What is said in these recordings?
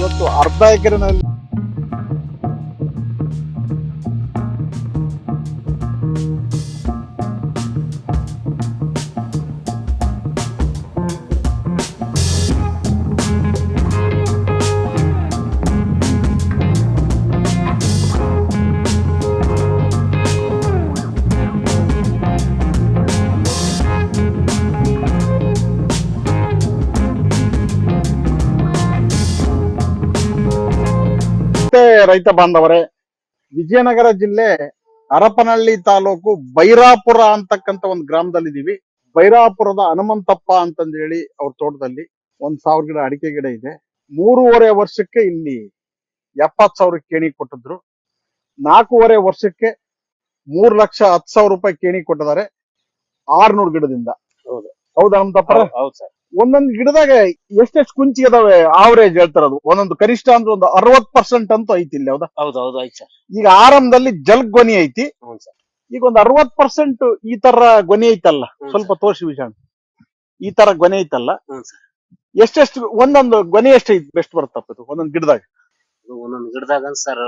ಇವತ್ತು ಅರ್ಧ ಎಕರೆನಲ್ಲಿ ಮತ್ತೆ ರೈತ ಬಾಂಧವರೇ. ವಿಜಯನಗರ ಜಿಲ್ಲೆ ಹರಪನಹಳ್ಳಿ ತಾಲೂಕು ಬೈರಾಪುರ ಅಂತಕ್ಕಂತ ಒಂದು ಗ್ರಾಮದಲ್ಲಿ ಇದೀವಿ ಬೈರಾಪುರದ ಹನುಮಂತಪ್ಪ ಅಂತಂದ ಹೇಳಿ ಅವ್ರ ತೋಟದಲ್ಲಿ ಒಂದ್ ಸಾವಿರ ಗಿಡ ಅಡಿಕೆ ಗಿಡ ಇದೆ. ಮೂರುವರೆ ವರ್ಷಕ್ಕೆ ಇಲ್ಲಿ ಎಪ್ಪತ್ ಸಾವಿರ ಕೇಣಿ ಕೊಟ್ಟಿದ್ರು. ನಾಲ್ಕೂವರೆ ವರ್ಷಕ್ಕೆ ಮೂರ್ ಲಕ್ಷ ಹತ್ತು ಸಾವಿರ ರೂಪಾಯಿ ಕೇಣಿ ಕೊಟ್ಟಿದ್ದಾರೆ. ಆರ್ನೂರು ಗಿಡದಿಂದ. ಹೌದು. ಹೌದಾ ಹನುಮಂತಪ್ಪ? ಹೌದು ಸರ್. ಒಂದೊಂದು ಗಿಡದಾಗ ಎಷ್ಟೆಷ್ಟು ಕುಂಚಿ ಅದಾವೆ ಆವರೇಜ್ ಹೇಳ್ತಾರದು ಒಂದೊಂದು ಕನಿಷ್ಠ ಅಂದ್ರೆ ಒಂದು ಅರವತ್ ಪರ್ಸೆಂಟ್ ಅಂತೂ ಐತಿ ಇಲ್ಲಿ ಹೌದಾ? ಹೌದು ಹೌದು ಆಯ್ತು ಸರ್. ಈಗ ಆರಂಭದಲ್ಲಿ ಜಲ್ಗೊನಿ ಐತಿ. ಹ್ಞೂ ಸರ್. ಈಗ ಒಂದು ಅರವತ್ ಪರ್ಸೆಂಟ್ ಈ ತರ ಗೊನೆ ಐತಲ್ಲ ಹ್ಮ್ ಸ್ವಲ್ಪ ತೋರ್ಸಿ ವಿಷಯ ಈ ತರ ಗೊನೆ ಐತಲ್ಲ ಹ್ಞೂ ಸರ್. ಎಷ್ಟೆಷ್ಟು ಒಂದೊಂದು ಗೊನೆ ಎಷ್ಟು ಐತಿ ಬೆಸ್ಟ್ ಬರ್ತಪ್ಪ ಇದು ಒಂದೊಂದು ಗಿಡದಾಗ? ಇದು ಒಂದೊಂದು ಗಿಡದಾಗ ಸರ್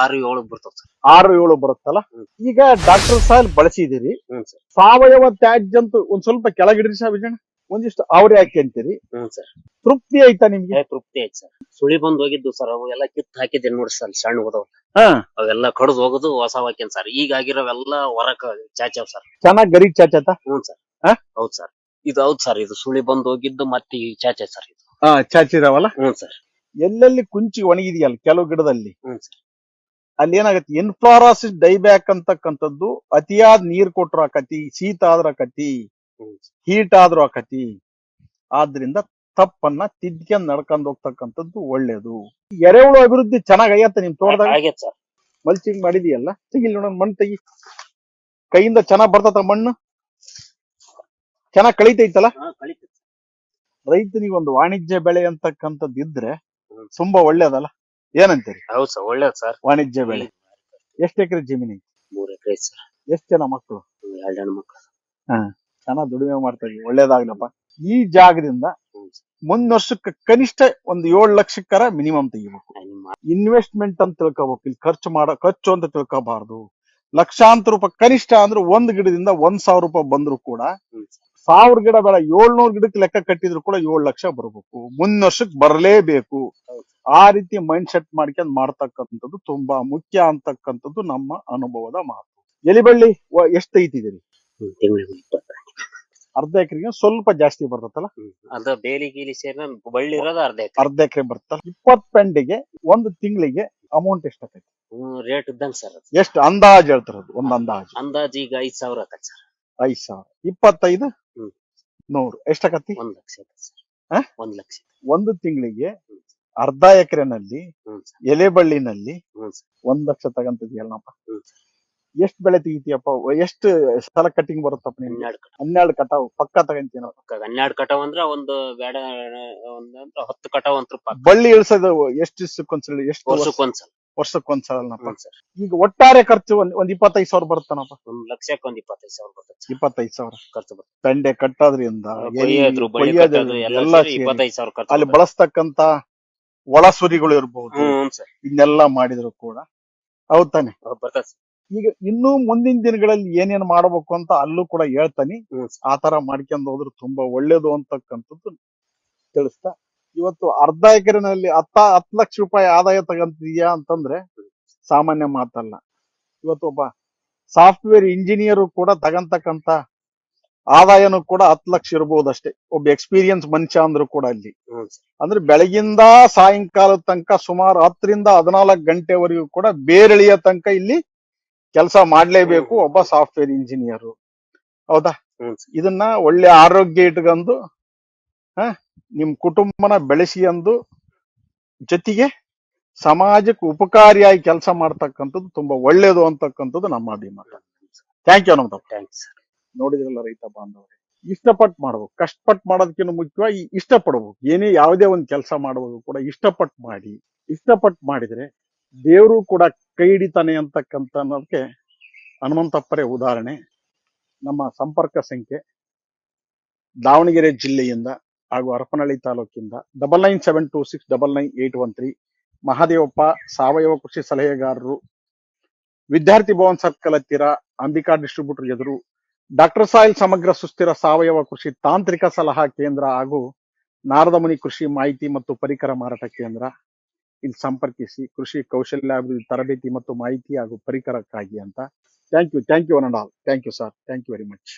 ಆರು ಏಳು ಬರ್ತಾವ ಸರ್. ಆರು ಏಳು ಬರುತ್ತಲ್ಲ? ಈಗ ಡಾಕ್ಟರ್ ಸಾಯಿಲ್ ಬಳಸಿದಿರಿ. ಹ್ಞೂ ಸರ್. ಸಾವಯವ ತ್ಯಾಜ್ಯ ಅಂತೂ ಒಂದ್ ಸ್ವಲ್ಪ ಕೆಳಗಿಡ್ರಿ ಸಾ ವಿಜಯಣ್ಣ ಒಂದಿಷ್ಟು ಅವ್ರೆ ಹಾಕಿ ಅಂತೀರಿ? ಹ್ಞೂ ಸರ್. ತೃಪ್ತಿ ಐತಾ ನಿಮ್ಗೆ? ಏ ತೃಪ್ತಿ ಆಯ್ತು ಸರ್. ಸುಳಿ ಬಂದ್ ಹೋಗಿದ್ದು ಸರ್ ಅವು ಎಲ್ಲ ಕಿತ್ತು ಹಾಕಿದ್ದೆ ನೋಡಿ ಸರ್ ಸಣ್ಣ ಹೋದವು. ಹಾ. ಅವೆಲ್ಲ ಕಡ್ದು ಹೋಗುದು ಹೊಸ ವಾಕ್ಯನ್ ಸರ್. ಈಗ ಆಗಿರೋವೆಲ್ಲ ಹೊರಕ ಚಾಚಾವ್ ಸರ್. ಚೆನ್ನಾಗ್ ಗರಿ ಚಾಚಾತ ಹ್ಞೂ ಸರ್. ಹಾ? ಹೌದು ಸರ್. ಇದು ಹೌದ್ ಸರ್ ಇದು ಸುಳಿ ಬಂದ್ ಹೋಗಿದ್ದು ಮತ್ತೆ ಈ ಚಾಚೆ ಸರ್ ಇದು. ಹಾ ಚಾಚಿದಾವಲ್ಲ? ಹ್ಞೂ ಸರ್. ಎಲ್ಲೆಲ್ಲಿ ಕುಂಚಿ ಒಣಗಿದೆಯಲ್ಲ ಕೆಲವು ಗಿಡದಲ್ಲಿ? ಹ್ಮ್ ಸರ್. ಅಲ್ಲಿ ಏನಾಗತ್ತೆ? ಇನ್ಫ್ಲಾರಾಸಿಸ್ ಡೈಬ್ಯಾಕ್ ಅಂತಕ್ಕಂಥದ್ದು ಅತಿಯಾದ ನೀರ್ ಕೊಟ್ರ ಆಕತಿ ಶೀತ ಆದ್ರ ಕತಿ. ಹೀಟ್ ಆದ್ರೂ ಆಕತಿ. ಆದ್ರಿಂದ ತಪ್ಪನ್ನ ತಿದ್ಕೊಂಡ್ ನಡ್ಕೊಂಡ್ ಹೋಗ್ತಕ್ಕಂಥದ್ದು ಒಳ್ಳೇದು. ಎರೆಹುಳು ಅಭಿವೃದ್ಧಿ ಚೆನ್ನಾಗಿ ಆಗತ್ತೆ ನಿಮ್ ತೋಟದಾಗ? ಸರ್. ಮಲ್ಚಿಂಗ್ ಮಾಡಿದೀಯಲ್ಲ? ತೆಗಿಲ್ ನೋಡೋಣ ಮಣ್ಣು ತೆಗಿ. ಕೈಯಿಂದ ಚೆನ್ನಾಗ್ ಬರ್ತತ ಮಣ್ಣು? ಚೆನ್ನಾಗ್ ಕಳಿತೈತಲ್ಲ? ಹಾ ಕಳಿತೈತೆ ರೈತನಿಗೆ ಒಂದು ವಾಣಿಜ್ಯ ಬೆಳೆ ಅಂತಕ್ಕಂಥದ್ದು ಇದ್ರೆ ತುಂಬಾ ಒಳ್ಳೇದಲ್ಲ? ಏನಂತೀರಿ? ಹೌದು ಸರ್ ಒಳ್ಳೇದು ಸರ್. ವಾಣಿಜ್ಯ ಬೆಳೆ. ಎಷ್ಟು ಎಕರೆ ಜಮೀನಿ ಐತಿ? ಮೂರ್ ಎಕರೆ ಸರ್. ಎಷ್ಟು ಜನ ಮಕ್ಕಳು ಎರಡು ಜನ ಮಕ್ಕಳು ಚೆನ್ನಾಗ್ ದುಡಿಮೆ ಮಾಡ್ತಾ ಇದೀವಿ ಒಳ್ಳೇದಾಗ್ಲಪ್ಪ. ಈ ಜಾಗದಿಂದ ಮುಂದ್ ವರ್ಷಕ್ಕೆ ಕನಿಷ್ಠ ಒಂದ್ ಏಳು ಲಕ್ಷಕ್ಕರ ಮಿನಿಮಮ್ ತೆಗಿಬೇಕು. ಇನ್ವೆಸ್ಟ್ಮೆಂಟ್ ಅಂತ ತಿಳ್ಕೊಬೇಕು ಇಲ್ಲಿ ಖರ್ಚು ಮಾಡ ಖರ್ಚು ಅಂತ ತಿಳ್ಕೊಬಾರ್ದು. ಲಕ್ಷಾಂತರ ರೂಪಾಯಿ ಕನಿಷ್ಠ ಅಂದ್ರೆ ಒಂದ್ ಗಿಡದಿಂದ ಒಂದ್ ಸಾವಿರ ರೂಪಾಯಿ ಬಂದ್ರು ಕೂಡ ಸಾವಿರ ಗಿಡ ಬೇಡ ಏಳ್ನೂರ್ ಗಿಡಕ್ಕೆ ಲೆಕ್ಕ ಕಟ್ಟಿದ್ರು ಕೂಡ ಏಳು ಲಕ್ಷ ಬರ್ಬೇಕು. ಮುಂದ್ ವರ್ಷಕ್ಕೆ ಬರಲೇಬೇಕು. ಆ ರೀತಿ ಮೈಂಡ್ ಸೆಟ್ ಮಾಡ್ಕೊಂಡ್ ಮಾಡ್ತಕ್ಕಂಥದ್ದು ತುಂಬಾ ಮುಖ್ಯ ಅಂತಕ್ಕಂಥದ್ದು ನಮ್ಮ ಅನುಭವದ ಮಾತು. ಎಲಿಬಳ್ಳಿ ಎಷ್ಟ್ ಇಪ್ಪತ್ತು. ಅರ್ಧ ಎಕರೆಗೆ ಸ್ವಲ್ಪ ಜಾಸ್ತಿ ಬರ್ತದಲ್ಲ. ಅದ ಬೇಲಿ ಗೀಲಿ ಸೇರಿ ಬಳ್ಳಿ ಇರೋದು ಅರ್ಧ ಎಕರೆ. ಅರ್ಧ ಎಕರೆ ಬರ್ತಲ್ಲ. ಇಪ್ಪತ್ ಪೆಂಡಿಗೆ ಒಂದು ತಿಂಗಳಿಗೆ ಅಮೌಂಟ್ ಎಷ್ಟು ಹ್ಮ್ ರೇಟ್ ಇದ್ದಂಗ ಸರ್ ಅದು. ಎಷ್ಟು ಅಂದಾಜ್ ಹೇಳ್ತಿರೋದು ಒಂದ್ ಅಂದಾಜು. ಅಂದಾಜು ಈಗ ಐದ್ ಸಾವಿರ ಆಕತ್ ಸರ್. ಐದ್ ಸಾವಿರ. ಇಪ್ಪತ್ತೈದು? ಹ್ಮ್. ನೂರು. ಎಷ್ಟಾಗತ್ತಿ ಒಂದ್ ಲಕ್ಷ ಆಕತ್ ಸರ್. ಆ? ಒಂದ್ ಲಕ್ಷ ಒಂದು ತಿಂಗಳಿಗೆ ಅರ್ಧ ಎಕರೆನಲ್ಲಿ ಹ್ಮ್ ಸರ್. ಎಲೆ ಬಳ್ಳಿನಲ್ಲಿ ಹ್ಮ್ ಸರ್. ಒಂದ್ ಲಕ್ಷ ತಗಂತಿದ್ಯಲ್ಲಪ್ಪ ಹ್ಮ್. ಎಷ್ಟ್ ಬೆಳೆ ತೆಗಿತೀಯಪ್ಪ? ಎಷ್ಟ್ ಸಲ ಕಟಿಂಗ್ ಬರುತ್ತಪ್ಪ ನಿಮ್ಗೆ? ಹನ್ನೆರಡು ಕಟ ಹನ್ನೆರಡು ಕಟಾವು ಪಕ್ಕ ತಗಂತೀನ? ಹನ್ನೆರಡು ಕಟಾವ್ ಅಂದ್ರ ಒಂದು ಬೇಡ ಒಂದಂದ್ರ ಹತ್ತು ಕಟಾವ್ ಅಂತ ಬಳ್ಳಿ ಇಳಿಸೋದು ಎಷ್ಟ್ ದಿವ್ಸಕ್ಕೊಂದ್ಸಲ ಎಷ್ಟು ವರ್ಷ- ವರ್ಷಕ್ಕೊಂದ್ಸಲ. ವರ್ಷಕ್ಕೊಂದ್ಸಲನಪ್ಪ? ಹ್ಮ್ ಸರ್ ಈಗ ಒಟ್ಟಾರೆ ಖರ್ಚು ಒಂದ್ ಒಂದ್ ಇಪ್ಪತ್ತೈದು ಸಾವಿರ ಬರುತ್ತಾನಪ್ಪ? ಒಂದ್ ಲಕ್ಷಕ್ಕೆ ಒಂದ್ ಇಪ್ಪತ್ತೈದು ಸಾವಿರ ಬರ್ತದೆ ಇಪ್ಪತ್ತೈದು ಸಾವಿರ? ಖರ್ಚು ಬರ್ತದೆ ತಂಡೆ ಕಟ್ಟೋದ್ರಿಂದ ಎಲೆ ಕೊಯ್ಯೋದ್ರು ಬಳ್ಳಿ ಕೊಯ್ಯೋದು ಕಟ್ಟೋದು ಎಲ್ಲ ಎಲ್ಲ ಸೇರಿ ಸೇರಿ ಇಪ್ಪತ್ತೈದು ಸಾವಿರ ಖರ್ಚು ಅಲ್ಲಿ ಬರ್ತದೆ. ಬಳಸ್ತಕ್ಕಂತ ಒಳಸುರಿಗಳು ಇರ್ಬಹುದು ಹ್ಮ್ ಸರ್. ಇದನ್ನೆಲ್ಲ ಮಾಡಿದ್ರು ಕೂಡ. ಹೌದ್ ತಾನೆ? ಬರ್ತದೆ. ಈಗ ಇನ್ನೂ ಮುಂದಿನ ದಿನಗಳಲ್ಲಿ ಏನೇನ್ ಮಾಡಬೇಕು ಅಂತ ಅಲ್ಲೂ ಕೂಡ ಹೇಳ್ತಾನೆ. ಆ ತರ ಮಾಡ್ಕೊಂಡು ಹೋದ್ರೆ ತುಂಬಾ ಒಳ್ಳೇದು ಅಂತಕ್ಕಂಥದ್ದು ತಿಳಿಸ್ತಾ. ಇವತ್ತು ಅರ್ಧ ಎಕರೆನಲ್ಲಿ ಹತ್ತ, ಹತ್ತು ಲಕ್ಷ ರೂಪಾಯಿ ಆದಾಯ ತಗಂತಿದ್ಯಾ ಅಂತಂದ್ರೆ ಸಾಮಾನ್ಯ ಮಾತಲ್ಲ. ಇವತ್ತು ಒಬ್ಬ ಸಾಫ್ಟ್ವೇರ್ ಇಂಜಿನಿಯರ್ ಕೂಡ ತಗಂತಕ್ಕಂತ ಆದಾಯನೂ ಕೂಡ ಹತ್ತು ಲಕ್ಷ ಇರಬಹುದಷ್ಟೇ ಒಬ್ಬ ಎಕ್ಸ್ಪೀರಿಯನ್ಸ್ ಮನುಷ್ಯ ಅಂದ್ರೂ ಕೂಡ ಅಲ್ಲಿ. ಅಂದ್ರೆ ಬೆಳಗಿಂದ ಸಾಯಂಕಾಲದ ತನಕ ಸುಮಾರು ಹತ್ತರಿಂದ ಹದಿನಾಲ್ಕು ಗಂಟೆವರೆಗೂ ಕೂಡ ಬೇರೆಳಿಯ ತನಕ ಇಲ್ಲಿ ಕೆಲಸ ಮಾಡ್ಲೇಬೇಕು ಒಬ್ಬ ಸಾಫ್ಟ್ವೇರ್ ಇಂಜಿನಿಯರ್ ಹೌದಾ? ಇದನ್ನ ಒಳ್ಳೆ ಆರೋಗ್ಯ ಇಟ್ಕೊಂಡು ಹ ನಿಮ್ ಕುಟುಂಬನ ಬೆಳೆಸಿ ಅಂದು ಜೊತೆಗೆ ಸಮಾಜಕ್ಕೆ ಉಪಕಾರಿಯಾಗಿ ಕೆಲಸ ಮಾಡ್ತಕ್ಕಂಥದ್ದು ತುಂಬಾ ಒಳ್ಳೇದು ಅಂತಕ್ಕಂಥದ್ದು ನಮ್ಮ ಅಭಿಮತ. ಥ್ಯಾಂಕ್ ಯು ನಮ್ದು ಥ್ಯಾಂಕ್ಸ್ ನೋಡಿದ್ರಲ್ಲ ರೈತ ಬಾಂಧವರೇ ಇಷ್ಟಪಟ್ಟು ಮಾಡ್ಬೇಕು. ಕಷ್ಟಪಟ್ಟು ಮಾಡೋದಕ್ಕಿಂತ ಮುಖ್ಯವಾಗಿ ಇಷ್ಟಪಡ್ಬೇಕು. ಏನೇ ಯಾವುದೇ ಒಂದು ಕೆಲಸ ಮಾಡುವಾಗ ಕೂಡ ಇಷ್ಟಪಟ್ಟು ಮಾಡಿ ಇಷ್ಟಪಟ್ಟು ಮಾಡಿದ್ರೆ ದೇವರು ಕೂಡ ಕೈ ಹಿಡಿತಾನೆ ಅಂತಕ್ಕಂಥ ಅನ್ನೋದಕ್ಕೆ ಹನುಮಂತಪ್ಪರೇ ಉದಾಹರಣೆ. ನಮ್ಮ ಸಂಪರ್ಕ ಸಂಖ್ಯೆ ದಾವಣಗೆರೆ ಜಿಲ್ಲೆಯಿಂದ ಹಾಗೂ Harapanahalli ತಾಲೂಕಿಂದ double nine seven two six double nine eight one three Mahadevappa ಸಾವಯವ ಕೃಷಿ ಸಲಹೆಗಾರರು, ವಿದ್ಯಾರ್ಥಿ ಭವನ್ ಸರ್ಕಲ್ ಹತ್ತಿರ, ಅಂಬಿಕಾ ಡಿಸ್ಟ್ರಿಬ್ಯೂಟರ್ ಎದುರು ಡಾಕ್ಟರ್ ಸಾಯಿಲ್ ಸಮಗ್ರ ಸುಸ್ಥಿರ ಸಾವಯವ ಕೃಷಿ ತಾಂತ್ರಿಕ ಸಲಹಾ ಕೇಂದ್ರ ಹಾಗೂ ನಾರದಮುನಿ ಕೃಷಿ ಮಾಹಿತಿ ಮತ್ತು ಪರಿಕರ ಮಾರಾಟ ಕೇಂದ್ರ ಇಲ್ಲಿ ಸಂಪರ್ಕಿಸಿ ಕೃಷಿ ಕೌಶಲ್ಯ ಅಭಿವೃದ್ಧಿ ತರಬೇತಿ ಮತ್ತು ಮಾಹಿತಿ ಹಾಗೂ ಪರಿಕರಕ್ಕಾಗಿ ಅಂತ. Thank you thank you one and all thank you sir thank you very much